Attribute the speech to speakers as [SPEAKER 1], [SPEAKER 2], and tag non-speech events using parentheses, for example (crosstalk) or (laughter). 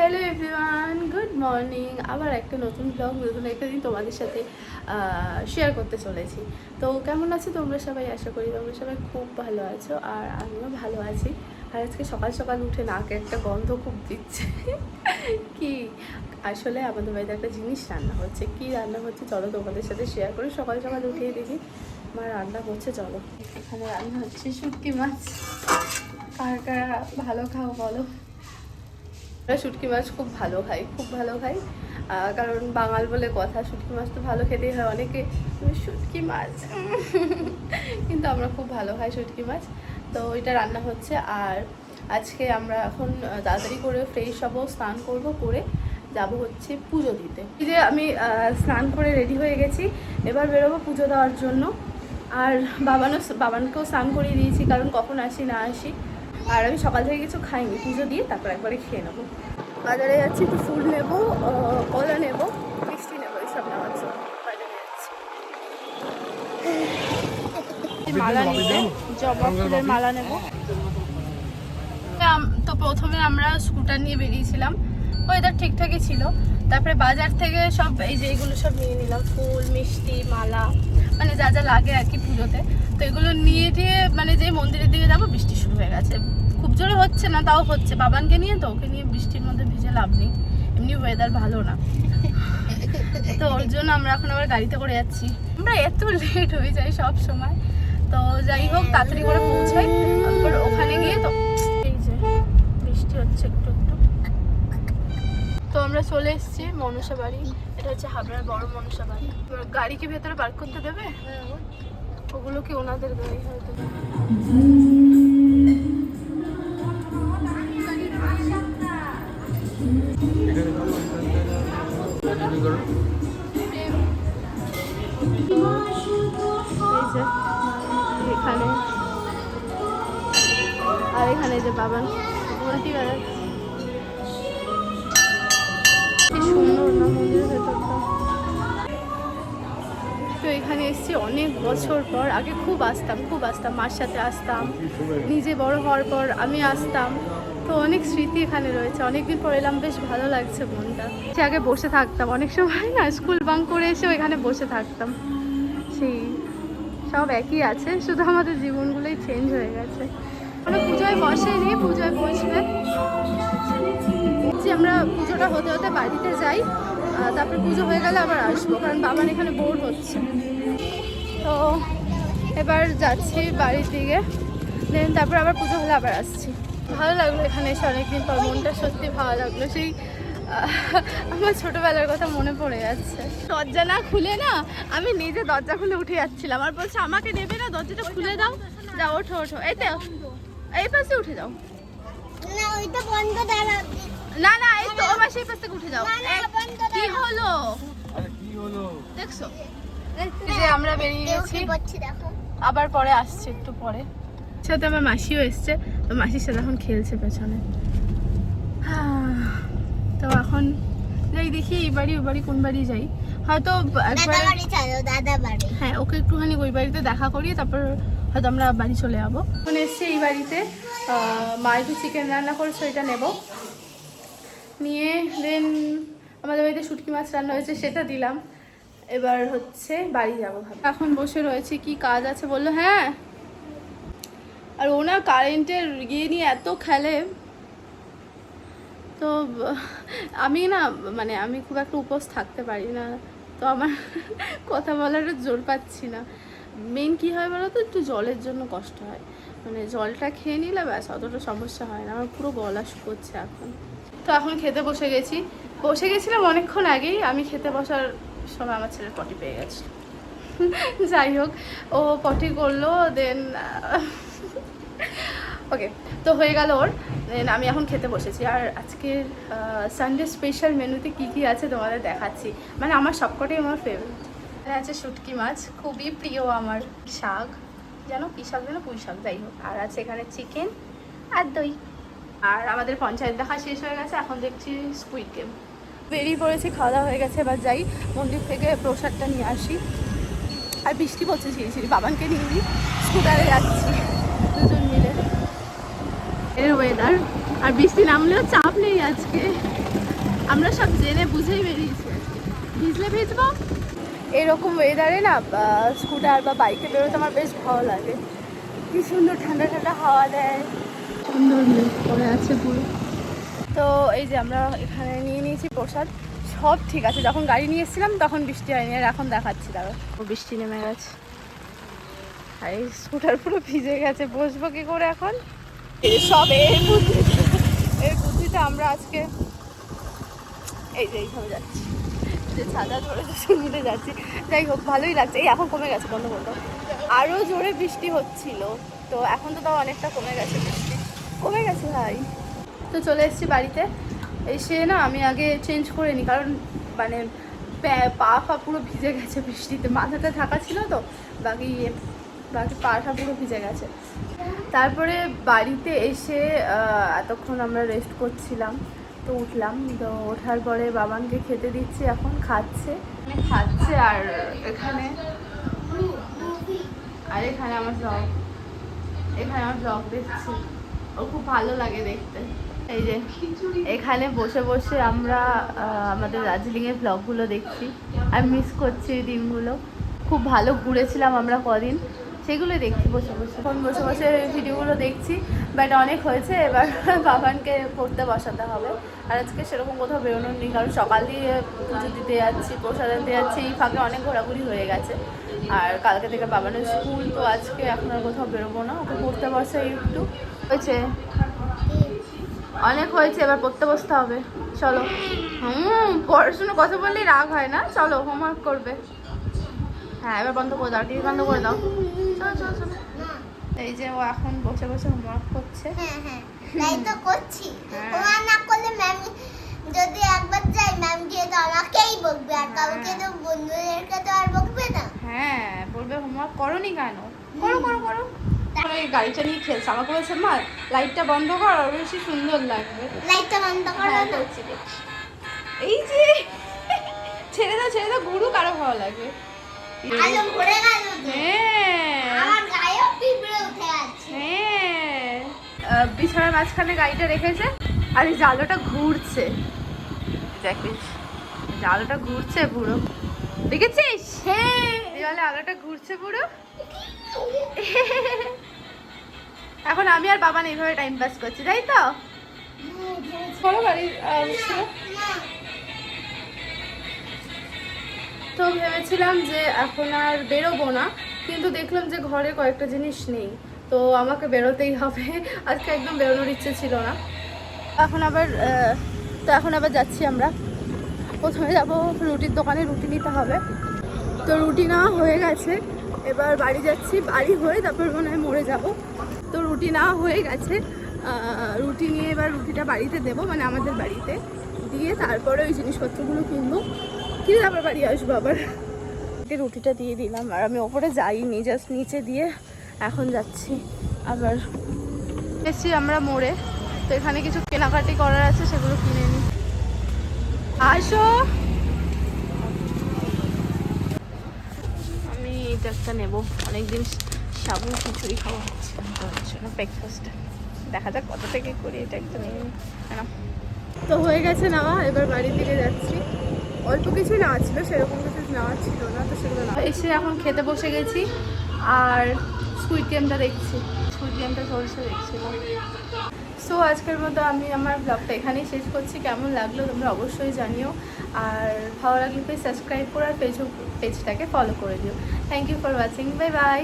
[SPEAKER 1] Hello everyone good morning আবার একটা নতুন ব্লগ নতুন একটা দিন তোমাদের সাথে শেয়ার করতে চলেছি। তো কেমন আছো তোমরা সবাই? আশা করি তোমরা সবাই খুব ভালো আছো আর আমিও ভালো আছি। আর আজকে সকাল সকাল উঠে নাকে একটা গন্ধ খুব দিচ্ছে। (laughs) কি? আসলে আমাদের বাড়িতে একটা জিনিস রান্না হচ্ছে। কি রান্না হচ্ছে চলো তোমাদের সাথে শেয়ার করি। সকাল সকাল উঠিয়ে দেখি মা রান্না করছে, চলো। এখানে রান্না হচ্ছে শুটকি মাছ। কার কারা ভালো খাও বলো। আমরা শুটকি মাছ খুব ভালো খাই, খুব ভালো খাই। কারণ বাঙাল বলে কথা, শুটকি মাছ তো ভালো খেতেই হয় অনেকে। শুটকি মাছ। (laughs) কিন্তু আমরা খুব ভালো খাই শুটকি মাছ। তো এটা রান্না হচ্ছে। আর আজকে আমরা এখন তাড়াতাড়ি করে ফ্রেশ হব, স্নান করব, করে যাব হচ্ছে পুজো দিতে। এই যে আমি স্নান করে রেডি হয়ে গেছি। এবার বেরোবো পুজো দেওয়ার জন্য। আর বাবানও বাবানকেও স্নান করিয়ে দিয়েছি, কারণ কখন আসি না আসি। আর আমি সকাল থেকে কিছু খাইনি পুজো দিয়ে তারপর একবারে খেয়ে নেব। বাজারে যাচ্ছি একটু ফুল নেব কলা নেব মিষ্টি নেব এইসব নেওয়ার জন্য। বাজারে যাচ্ছি। মালা নিতে জবা ফুলের মালা নেব। তো প্রথমে আমরা স্কুটার নিয়ে বেরিয়েছিলাম। ওয়েদার ঠিকঠাকই ছিল। তারপরে বাজার থেকে সব এই যে এগুলো সব নিয়ে নিলাম ফুল মিষ্টি মালা মানে যা যা লাগে আর কি পুজোতে। তো এগুলো নিয়ে দিয়ে মানে যে মন্দিরের দিকে যাব বৃষ্টি শুরু হয়ে গেছে। খুব জোরে হচ্ছে না, তাও হচ্ছে। বাবানকে নিয়ে তো, ওকে নিয়ে বৃষ্টির মধ্যে ভিজে লাভ নেই। এমনি ওয়েদার ভালো না। তো ওর জন্য আমরা এখন আবার গাড়িতে করে যাচ্ছি। আমরা এত লেট হয়ে যাই সব সময়। তো যাই হোক, তাড়াতাড়ি করে পৌঁছাই। তারপর ওখানে গিয়ে তো এই যে, বৃষ্টি হচ্ছে একটু একটু। তো আমরা চলে এসেছি মনসা বাড়ি। এটা হচ্ছে হাবড়ার বড় মনসা বাড়ি। গাড়ি কি ভেতরে পার্ক করতে দেবে? ওগুলো কি ওনাদের গাড়ি হয়তো? এখানে। আর এখানে যে বাবান, উল্টি সুন্দর মন্দিরের ভেতরটা। তো এখানে এসেছি অনেক বছর পর। আগে খুব আসতাম খুব আসতাম, মার সাথে আসতাম। নিজে বড় হওয়ার পর আমি আসতাম। তো অনেক স্মৃতি এখানে রয়েছে। অনেকদিন পর এলাম, বেশ ভালো লাগছে মনটা। সে আগে বসে থাকতাম। অনেক সময় না, স্কুল বাং করে এসেও এখানে বসে থাকতাম। সেই, সব একই আছে, শুধু আমাদের জীবনগুলোই চেঞ্জ হয়ে গেছে। মানে পুজোয় বসেনি, পুজোয় বসবে। যে আমরা পুজোটা হতে হতে বাড়িতে যাই তারপরে পুজো হয়ে গেলে আবার আসব, কারণ বাবার এখানে বোর হচ্ছে। তো এবার যাচ্ছি বাড়ির দিকে, দেন তারপর আবার পুজো হলে আবার আসছি। ভালো লাগল এখানে এসে অনেকদিন পর মনটা সত্যি ভালো লাগল। সেই আমার ছোটবেলার কথা মনে পড়ে যাচ্ছে। দরজা না খুলে না আমি নিজে দরজা খুলে উঠে যাচ্ছিলাম। আর বলছে আমাকে নেবে না? দরজাটা খুলে দাও। যাও ওঠো ওঠো। এই তো এই পাশে উঠে যাও।
[SPEAKER 2] না
[SPEAKER 1] না না এই তো আমার সেই পাশ থেকে উঠে যাও। কি হলো? দেখছ? যে আমরা বেরিয়ে গেছি। আবার পরে আসছে একটু পরে। সাথে আমার মাসিও এসছে তো মাসির সাথে এখন খেলছে পেছনে। হ্যাঁ, তো এখন যাই দেখি এই বাড়ি ওই বাড়ি কোন বাড়ি যাই। হয়তো একবার হ্যাঁ ওকে একটুখানি ওই বাড়িতে দেখা করি তারপর হয়তো আমরা বাড়ি চলে যাব। এখন এসছি এই বাড়িতে মা একটু চিকেন রান্না করেছে ওইটা নেব। নিয়ে দেন আমাদের বাড়িতে শুটকি মাছ রান্না হয়েছে সেটা দিলাম। এবার হচ্ছে বাড়ি যাব। এখন বসে রয়েছে কি কাজ আছে বলল? হ্যাঁ আর ওনার কারেন্টের ইয়ে নিয়ে এত খেলে, তো, আমি না মানে আমি খুব একটা উপোস থাকতে পারি না, তো আমার কথা বলারও জোর পাচ্ছি না। মেন কী হয় বলো তো একটু জলের জন্য কষ্ট হয়। মানে জলটা খেয়ে নিলে ব্যাস, অতটা সমস্যা হয় না, আমার পুরো গলা শুকোচ্ছে এখন। তো এখন খেতে বসে গেছি। বসে গেছিলাম অনেকক্ষণ আগেই, আমি খেতে বসার সময় আমার ছেলের পটি পেয়ে গেছে। যাই হোক, ও পটি করল দেন ওকে তো হয়ে গেল ওর আমি এখন খেতে বসেছি। আর আজকের সানডে স্পেশাল মেনুতে কি কি আছে তোমাদের দেখাচ্ছি। মানে আমার সবকটাই আমার ফেভারিট আছে শুটকি মাছ, খুবই প্রিয় আমার শাক। যেন কী শাক যেন পুঁই শাক, যাই হোক। আর আছে এখানে চিকেন আর দই। আর আমাদের পঞ্চায়েত দেখা শেষ হয়ে গেছে, এখন দেখছি স্কুইড গেম বেরিয়ে পড়েছি, খাওয়া দাওয়া হয়ে গেছে, এবার যাই মন্দির থেকে প্রসাদটা নিয়ে আসি। আর বৃষ্টি পড়ছে ঝিরি বাবানকে নিয়ে স্কুটারে যাচ্ছি, দুজন মিলে। এর ওয়েদার আর বৃষ্টি নামলেও চাপ নেই আজকে। আমরা সব জেনে বুঝেই বেরিয়েছি ভিজলে ভিজবো? এরকম ওয়েদারে না স্কুটার বা বাইকে বেরোতে আমার বেশ ভালো লাগে। কি সুন্দর ঠান্ডা ঠান্ডা হাওয়া দেয়। সুন্দর পড়ে আছে পুরো। তো এই যে আমরা এখানে নিয়ে নিয়েছি প্রসাদ। সব ঠিক আছে যখন গাড়ি নিয়ে এসেছিলাম তখন বৃষ্টি হয়নি আর এখন দেখাচ্ছি দাঁড়ো বৃষ্টি নেমে গেছে। আর এই স্কুটার পুরো ভিজে গেছে বসবো কি করে এখন? সব এর বুদ্ধিতে এর বুদ্ধিতে আমরা আজকে এই যে এইভাবে যাচ্ছি। যে ছাদা ধরে সুন্দরে যাচ্ছি। যাই হোক, ভালোই লাগছে। এই এখন কমে গেছে বন্ধ বন্ধ আরও জোরে বৃষ্টি হচ্ছিল। তো এখন তো তাও অনেকটা কমে গেছে বৃষ্টি। কমে গেছে ভাই। তো চলে এসেছি বাড়িতে। এসে না আমি আগে চেঞ্জ করে নিই। কারণ মানে পা- ফা পুরো ভিজে গেছে বৃষ্টিতে। মাথাটা থাকা ছিল তো। বাকি বাকি পাটা পুরো ভিজে গেছে। তারপরে বাড়িতে এসে এতক্ষণ আমরা রেস্ট করছিলাম, তো উঠলাম। তো ওঠার পরে বাবানকে খেতে দিচ্ছি, এখন খাচ্ছে। খাচ্ছে আর এখানে আর এখানে আমার ব্লগ এখানে আমার ব্লগ দেখছি। ও খুব ভালো লাগে দেখতে। এই যে, এখানে বসে বসে আমরা আমাদের দার্জিলিংয়ের ব্লগগুলো দেখছি। আর মিস করছি এই দিনগুলো। খুব ভালো ঘুরেছিলাম আমরা কদিন। সেগুলো দেখছি, বসে বসে। এখন বসে বসে ভিডিওগুলো দেখছি বাট অনেক হয়েছে, এবার (laughs) বাবানকে পড়তে বসাতে হবে। আর আজকে সেরকম কোথাও বেরোনোর নেই, কারণ সকাল দিয়ে পুজো দিতে যাচ্ছি, প্রসাদ দিতে যাচ্ছি, এই ফাঁকে অনেক ঘোরাঘুরি হয়ে গেছে। আর কালকে থেকে বাবানের স্কুল, তো আজকে এখন আর কোথাও বেরোবো না, ওকে পড়তে বসাই একটু। হয়েছে। অনেক হয়েছে, এবার পড়তে বসতে হবে। চলো। হুম পড়াশুনো কথা বললেই রাগ হয় না? চলো হোমওয়ার্ক করবে। হ্যাঁ এবার বন্ধ করে দাও টিভি বন্ধ করে দাও। চলো চলো চলো। এই যে ও এখন বসে বসে হোমওয়ার্ক করছে।
[SPEAKER 2] হ্যাঁ হ্যাঁ তাই তো করছি।
[SPEAKER 1] হ্যাঁ।
[SPEAKER 2] ওরা না করলে ম্যাম যদি একবার যাই ম্যাম গিয়ে তো আমাকেই বকবে আর কাউকে তো বন্ধুদেরকে তো আর বকবে না।
[SPEAKER 1] হ্যাঁ বলবে হোমওয়ার্ক করনি কেন? করো করো করো। এই গাড়িটা নিয়ে খেলছে। আমাকে বলছে মা লাইটটা বন্ধ কর আর বেশি সুন্দর লাগবে।
[SPEAKER 2] লাইটটা বন্ধ করো
[SPEAKER 1] হ্যাঁ,
[SPEAKER 2] না।
[SPEAKER 1] এই যে ছেড়ে দাও ছেড়ে দাও গুরু কারও ভালো লাগে। বিছানার মাঝখানে গাড়িটা রেখেছে আর এই জালোটা ঘুরছে। দেখিস জালোটা ঘুরছে পুরো। দেখেছিস?
[SPEAKER 2] হ্যাঁ।
[SPEAKER 1] দেওয়ালে আলোটা ঘুরছে পুরো। (laughs) এখন আমি আর বাবা এইভাবে টাইম পাস করছি তাই তো? বড় তো ভেবেছিলাম যে এখন আর বেরোবো না, কিন্তু দেখলাম যে ঘরে কয়েকটা জিনিস নেই, তো আমাকে বেরোতেই হবে। আজকে একদম বেরোনোর ইচ্ছে ছিল না। এখন আবার তো এখন আবার যাচ্ছি আমরা। প্রথমে যাব রুটির দোকানে, রুটি নিতে হবে। তো রুটি না হয়ে গেছে, এবার বাড়ি যাচ্ছি, বাড়ি হয়ে তারপর মনে হয় মরে যাব। তো রুটি না হয়ে গেছে রুটি নিয়ে এবার রুটিটা বাড়িতে দেবো মানে আমাদের বাড়িতে। দিয়ে তারপরে ওই জিনিসপত্রগুলো কিনবো। কিনে তারপর বাড়ি আসব আবার? রুটিটা দিয়ে দিলাম, আর আমি ওপরে যাইনি জাস্ট নিচে দিয়ে এখন যাচ্ছি আবার। এসছি আমরা মোড়ে, তো এখানে কিছু কেনাকাটি করার আছে, সেগুলো কিনে নিই আসো! আমি এটা একটা নেব। অনেকদিন সাবু, খিচুড়ি খাওয়া হচ্ছে না ব্রেকফাস্টে দেখা যাক কত থেকে করি, এটা একটা নিয়ে তো হয়ে গেছে নেওয়া, এবার বাড়ির দিকে যাচ্ছি। অল্প কিছু নেওয়া ছিল, সেরকম কিছু নেওয়া ছিল না, তো সেগুলো না এসে এখন খেতে বসে গেছি আর সুইট গেমটা দেখছি। সুইট গেমটা চলছে দেখছিলাম সো আজকের মতো আমি আমার ব্লগটা এখানেই শেষ করছি। কেমন লাগল তোমরা অবশ্যই জানিও। আর ভালো লাগলে প্লিজ সাবস্ক্রাইব করো আর ফেসবুক পেজটাকে ফলো করে দিও। Thank you for watching bye bye